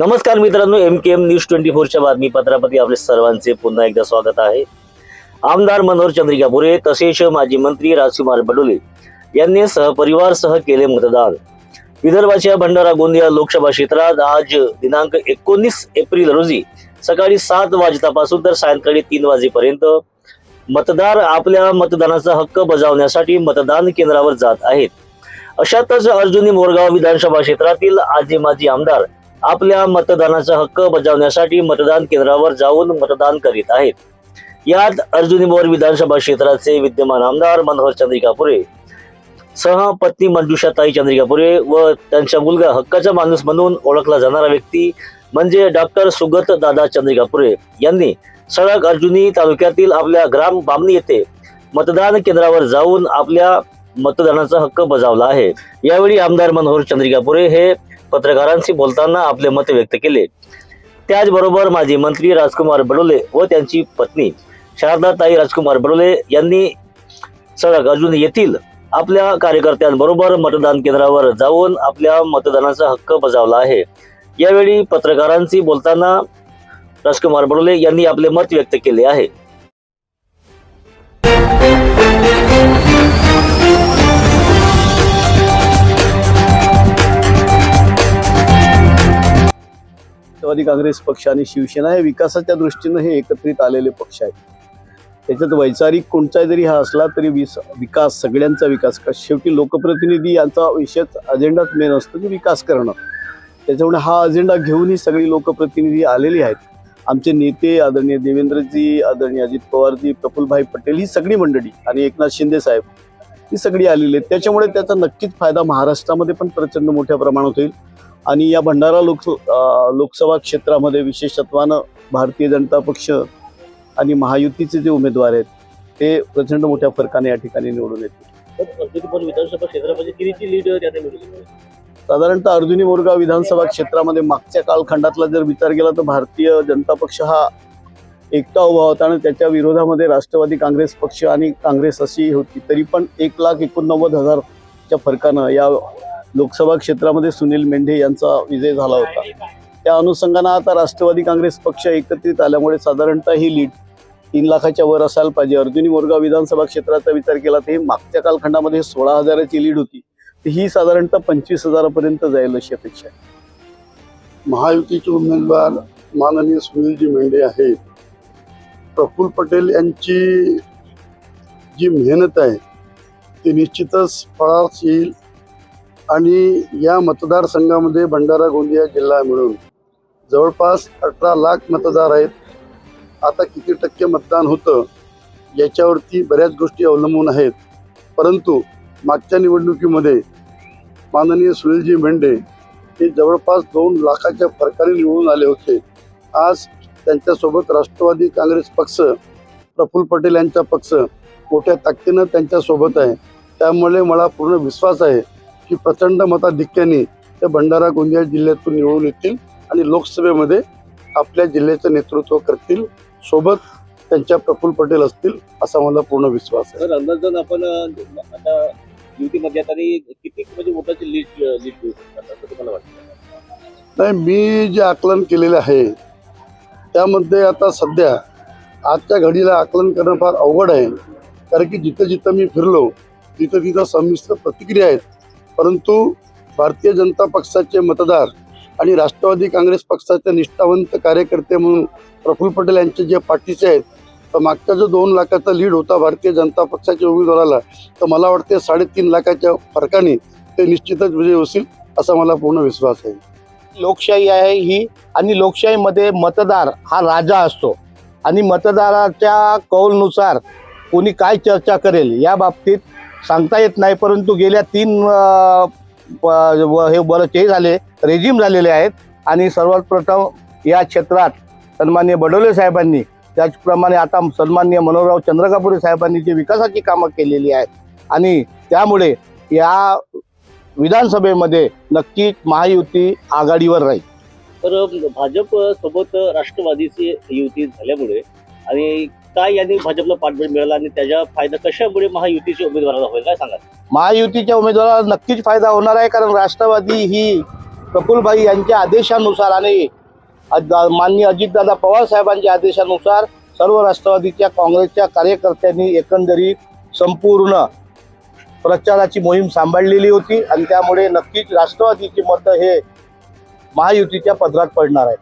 नमस्कार मित्रांनो M K M news twenty फोरच्या बातमीपत्रामध्ये आपले सर्वांचे पुन्हा एकदा स्वागत आहे. आमदार मनोहर चंद्रिकापुरे तसेच माजी मंत्री राजकुमार बडोले यांनी सहपरिवारसह केले मतदान. विदर्भाच्या भंडारा गोंदिया लोकसभा क्षेत्रात आज दिनांक एकोणीस एप्रिल रोजी सकाळी सात वाजतापासून तर सायंकाळी तीन वाजेपर्यंत मतदार आपल्या मतदानाचा हक्क बजावण्यासाठी मतदान केंद्रावर जात आहेत. अशातच अर्जुनी मोरगाव विधानसभा क्षेत्रातील आजी माजी आमदार आपल्या मतदानाचा हक्क बजावण्यासाठी मतदान केंद्रावर जाऊन मतदान करीत आहेत. यात अर्जुनीमोर विधानसभा क्षेत्राचे विद्यमान आमदार मनोहर चंद्रिकापुरे सह पत्नी मंजुषाताई चंद्रिकापुरे व त्यांचा मुलगा हक्काचा माणूस म्हणून ओळखला जाणारा व्यक्ती म्हणजे डॉक्टर सुगत दादा चंद्रिकापुरे यांनी सडक अर्जुनी तालुक्यातील आपल्या ग्राम बामणी येथे मतदान केंद्रावर जाऊन आपल्या मतदानाचा हक्क बजावला आहे. यावेळी आमदार मनोहर चंद्रिकापुरे हे पत्रकारांशी बोलताना आपले मत व्यक्त केले. त्याचबरोबर माजी मंत्री राजकुमार बडोले व त्यांची पत्नी शारदाताई राजकुमार बडोले यांनी सडक अर्जुन येथील आपल्या कार्यकर्त्यांबरोबर मतदान केंद्रावर जाऊन आपल्या मतदानाचा हक्क बजावला आहे. यावेळी पत्रकारांशी बोलताना राजकुमार बडोले यांनी आपले मत व्यक्त केले आहे. राष्ट्रवादी काँग्रेस पक्ष आणि शिवसेना हे विकासाच्या दृष्टीनं हे एकत्रित आलेले पक्ष आहेत. त्याच्यात वैचारिक कोणता जरी हा असला तरी विस विकास सगळ्यांचा विकास. का शेवटी लोकप्रतिनिधी यांचा विषयच अजेंडाच मेन असतो की विकास करणं. त्याच्यामुळे हा अजेंडा घेऊन ही सगळी लोकप्रतिनिधी आलेली आहेत. आमचे नेते आदरणीय देवेंद्रजी आदरणीय अजित पवारजी प्रफुल्लभाई पटेल ही सगळी मंडळी आणि एकनाथ शिंदे साहेब ही सगळी आलेली आहेत. त्याच्यामुळे त्याचा नक्कीच फायदा महाराष्ट्रामध्ये पण प्रचंड मोठ्या प्रमाणात होईल. आणि या भंडारा लोक लोकसभा क्षेत्रामध्ये विशेषत्वानं भारतीय जनता पक्ष आणि महायुतीचे जे उमेदवार आहेत ते प्रचंड मोठ्या फरकाने या ठिकाणी निवडून येतील. विधानसभा क्षेत्रामध्ये कितीची लीड त्याने मिळू साधारणतः अर्जुनी मोरगाव विधानसभा क्षेत्रामध्ये मागच्या कालखंडातला जर विचार केला तर भारतीय जनता पक्ष हा एकटा उभा होता आणि त्याच्या विरोधामध्ये राष्ट्रवादी काँग्रेस पक्ष आणि काँग्रेस अशी होती तरी पण एक लाख एकोणनव्वद हजारच्या फरकानं या लोकसभा क्षेत्रामध्ये सुनील मेंढे यांचा विजय झाला होता. त्या अनुषंगानं आता राष्ट्रवादी काँग्रेस पक्ष एकत्रित आल्यामुळे साधारणतः ही लीड तीन लाखाच्या वर असायला पाहिजे. अर्जुनी मोरगाव विधानसभा क्षेत्राचा विचार केला तर मागच्या कालखंडामध्ये सोळा हजाराची लीड होती. तर ही साधारणतः पंचवीस हजारापर्यंत जाईल अशी अपेक्षा आहे. महायुतीचे उमेदवार माननीय सुनीलजी मेंढे आहेत. प्रफुल्ल पटेल यांची जी मेहनत आहे ती निश्चितच फळास येईल. आणि या मतदारसंघामध्ये भंडारा गोंदिया जिल्हा मिळून जवळपास अठरा लाख मतदार आहेत. आता किती टक्के मतदान होतं याच्यावरती बऱ्याच गोष्टी अवलंबून आहेत. परंतु मागच्या निवडणुकीमध्ये माननीय सुनीलजी मेंढे हे जवळपास दोन लाखाच्या फरकाने निवडून आले होते. आज त्यांच्यासोबत राष्ट्रवादी काँग्रेस पक्ष प्रफुल्ल पटेल यांचा पक्ष मोठ्या ताकदीनं त्यांच्यासोबत आहे. त्यामुळे मला पूर्ण विश्वास आहे की प्रचंड मताधिक्याने ते भंडारा गोंदिया जिल्ह्यातून निवडून येतील आणि लोकसभेमध्ये आपल्या जिल्ह्याचं नेतृत्व करतील सोबत त्यांच्या प्रफुल्ल पटेल असतील असा मला पूर्ण विश्वास आहे. अंदाजन आपण अं, आता युतीमध्ये आता तरी किती म्हणजे शकतात असं तुम्हाला वाटतं? नाही मी जे आकलन केलेलं आहे त्यामध्ये आता सध्या आजच्या घडीला आकलन करणं फार अवघड आहे. कारण की जिथं जिथं मी फिरलो तिथं तिथं संमिश्र प्रतिक्रिया आहेत. परंतु भारतीय जनता पक्षाचे मतदार आणि राष्ट्रवादी काँग्रेस पक्षाचे निष्ठावंत कार्यकर्ते म्हणून प्रफुल्ल पटेल यांचे जे पाठीचे आहेत तर मागचा जो दोन लाखाचा लीड होता भारतीय जनता पक्षाच्या उमेदवाराला तर मला वाटते साडेतीन लाखाच्या फरकाने ते निश्चितच विजय होतील असा मला पूर्ण विश्वास आहे. लोकशाही आहे ही आणि लोकशाहीमध्ये मतदार हा राजा असतो. आणि मतदाराच्या कौलनुसार कोणी काय चर्चा करेल या बाबतीत सांगता येत नाही परंतु गेल्या तीन व- हे बरंच हे झाले रेजिम झालेले आहेत. आणि सर्वात प्रथम या क्षेत्रात सन्मान्य बडोले साहेबांनी त्याचप्रमाणे आता सन्मान्य मनोहरराव चंद्रकापुरे साहेबांनी जी विकासाची कामं केलेली आहेत. आणि त्यामुळे या विधानसभेमध्ये नक्कीच महायुती आघाडीवर राहील. तर भाजप सोबत राष्ट्रवादीची युती झाल्यामुळे आणि काय यांनी भाजपला पाठबळ मिळाला आणि त्याचा फायदा कशामुळे महायुतीच्या उमेदवाराला होईल काय सांगा महायुतीच्या उमेदवाराला नक्कीच फायदा होणार आहे कारण राष्ट्रवादी ही प्रफुलभाई यांच्या आदेशानुसार आणि माननीय अजितदादा पवार साहेबांच्या आदेशानुसार सर्व राष्ट्रवादीच्या काँग्रेसच्या कार्यकर्त्यांनी एकंदरीत संपूर्ण प्रचाराची मोहीम सांभाळलेली होती आणि त्यामुळे नक्कीच राष्ट्रवादीची मतं हे महायुतीच्या पदरात पडणार आहेत.